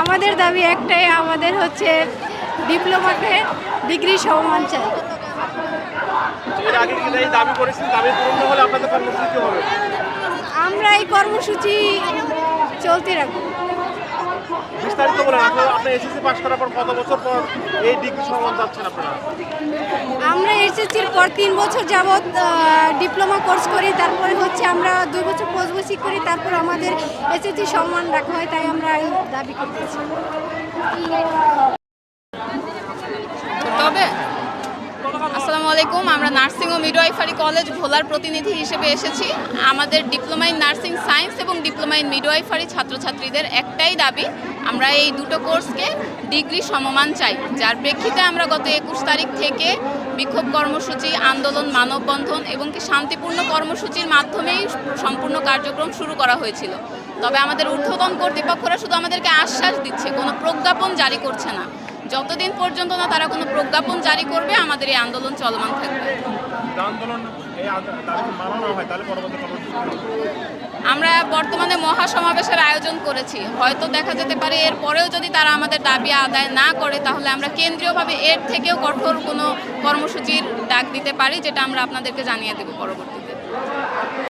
আমাদের দাবি একটাই আমাদের হচ্ছে ডিপ্লোমাকে ডিগ্রি সমান চাই। আমরা এই কর্মসূচি চলতে রাখব। বলেন এসএসসি করার পর বছর পর আমরা এসএসসির পর তিন বছর যাবৎ ডিপ্লোমা কোর্স করি, তারপরে হচ্ছে আমরা দুই বছর পোস্ট বসি করি, তারপর আমাদের এসএসসি সম্মান রাখা হয়, তাই আমরা দাবি করতেছি তবে আসসালামু আলাইকুম, আমরা নার্সিং ও মিডওয়াইফারি কলেজ ভোলার প্রতিনিধি হিসেবে এসেছি। আমাদের ডিপ্লোমা ইন নার্সিং সায়েন্স এবং ডিপ্লোমা ইন মিডওয়াইফারি ছাত্রছাত্রীদের একটাই দাবি, আমরা এই দুটো কোর্সকে ডিগ্রি সমমান চাই। যার প্রেক্ষিতে আমরা গত একুশ তারিখ থেকে বিক্ষোভ কর্মসূচি, আন্দোলন, মানববন্ধন এবং কি শান্তিপূর্ণ কর্মসূচির মাধ্যমেই সম্পূর্ণ কার্যক্রম শুরু করা হয়েছিল। তবে আমাদের ঊর্ধ্বতন কর্তৃপক্ষরা শুধু আমাদেরকে আশ্বাস দিচ্ছে, কোনো প্রজ্ঞাপন জারি করছে না। যতদিন পর্যন্ত না তারা কোনো প্রজ্ঞাপন জারি করবে আমাদের এই আন্দোলন চলমান থাকবে? আমরা বর্তমানে মহাসমাবেশের আয়োজন করেছি। হয়তো দেখা যেতে পারে এর পরেও যদি তারা আমাদের দাবি আদায় না করে তাহলে আমরা কেন্দ্রীয়ভাবে এর থেকেও কঠোর কোনো কর্মসূচির ডাক দিতে পারি যেটা আমরা আপনাদেরকে জানিয়ে দেব পরবর্তীতে।